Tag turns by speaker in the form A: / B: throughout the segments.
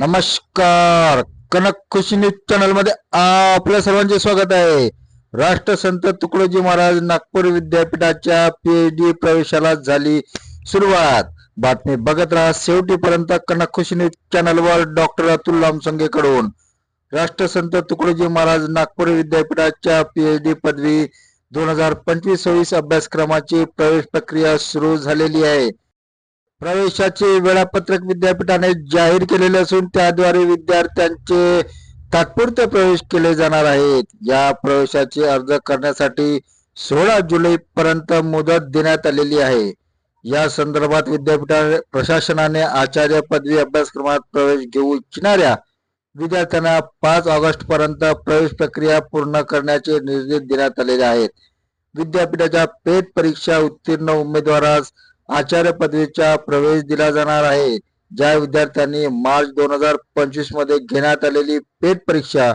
A: नमस्कार Kanak Khushi news channel मध्ये आपल्या सर्वांचे स्वागत आहे राष्ट्रसंत तुकडोजी महाराज नागपूर विद्यापीठाच्या पीएचडी प्रवेशाला झाली सुरुवात बातमी बघत राहा पर्यंत कनक खुशी न्यूज वर डॉक्टर अतुल लामसंगे कडून राष्ट्रसंत तुकडोजी महाराज नागपूर विद्यापीठाच्या पीएचडी पदवी दोन हजार पंचवीस सव्वीस अभ्यासक्रमाची प्रवेश प्रक्रिया सुरू झालेली आहे प्रवेशाचे वेळापत्रक विद्यापीठाने जाहीर केलेले असून त्याद्वारे विद्यार्थ्यांचे तात्पुरते प्रवेश केले जाणार आहेत या प्रवेशाचे अर्ज करण्यासाठी सोळा जुलै पर्यंत मुदत देण्यात आलेली आहे या संदर्भात विद्यापीठा प्रशासनाने आचार्य पदवी अभ्यासक्रमात प्रवेश घेऊ इच्छिणाऱ्या विद्यार्थ्यांना पाच ऑगस्ट पर्यंत प्रवेश प्रक्रिया पूर्ण करण्याचे निर्देश देण्यात आलेले आहेत विद्यापीठाच्या पेट परीक्षा उत्तीर्ण उमेदवारास आचार्य पदवीचा प्रवेश दिला जाणार आहे ज्या विद्यार्थ्यांनी मार्च दोन हजार पंचवीस मध्ये घेण्यात आलेली पेट परीक्षा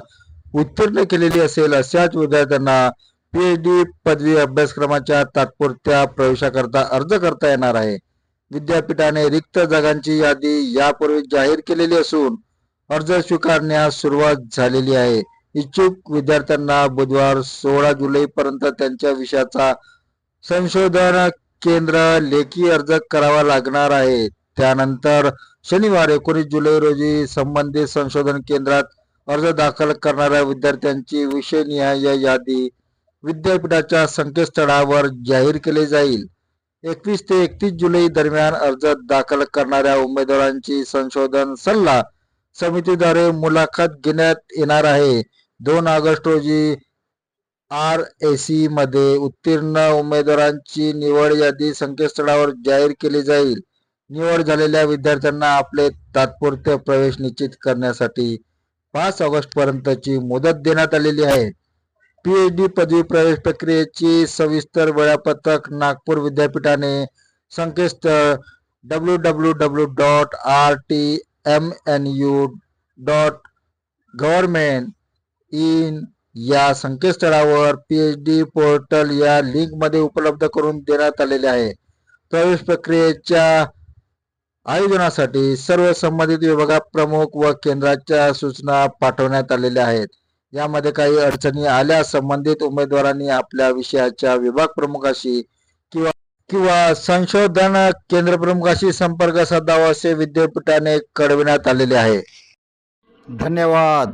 A: उत्तीर्ण केलेली असेल अशाच विद्यार्थ्यांना पीएचडी पदवी अभ्यासक्रमाच्या तात्पुरत्या प्रवेशाकरता अर्ज करता येणार आहे विद्यापीठाने रिक्त जागांची यादी यापूर्वी जाहीर केलेली असून अर्ज स्वीकारण्यास सुरुवात झालेली आहे इच्छुक विद्यार्थ्यांना बुधवार सोळा पर्यंत त्यांच्या विषयाचा संशोधन केंद्र लेखी अर्ज करावा लागणार आहे त्यानंतर शनिवार एकोणीस जुलै रोजी संबंधित संशोधन केंद्रात अर्ज दाखल करणाऱ्या विद्यार्थ्यांची विषयनिहाय यादी विद्यापीठाच्या संकेतस्थळावर जाहीर केली जाईल एकवीस ते एकतीस जुलै दरम्यान अर्ज दाखल करणाऱ्या उमेदवारांची संशोधन सल्ला समितीद्वारे मुलाखत घेण्यात येणार आहे दोन ऑगस्ट रोजी आर ए मध्ये उत्तीर्ण उमेदवारांची निवड यादी संकेतस्थळावर जाहीर केली जाईल निवड झालेल्या विद्यार्थ्यांना आपले तात्पुरते प्रवेश निश्चित करण्यासाठी पाच ऑगस्ट पर्यंतची मुदत देण्यात आलेली आहे पी एच डी पदवी प्रवेश प्रक्रियेची सविस्तर वेळापत्रक नागपूर विद्यापीठाने संकेतस्थळ W W W dot R T M N U dot government in या संकेतस्थळावर पीएच डी पोर्टल या लिंकमध्ये उपलब्ध करून देण्यात आलेले आहे प्रवेश प्रक्रियेच्या आयोजनासाठी सर्व संबंधित प्रमुख व केंद्राच्या सूचना पाठवण्यात आलेल्या आहेत यामध्ये काही अडचणी आल्या संबंधित उमेदवारांनी आपल्या विषयाच्या विभाग प्रमुखाशी किंवा किंवा संशोधन केंद्र प्रमुखाशी संपर्क साधावा असे विद्यापीठाने कळविण्यात आलेले आहे धन्यवाद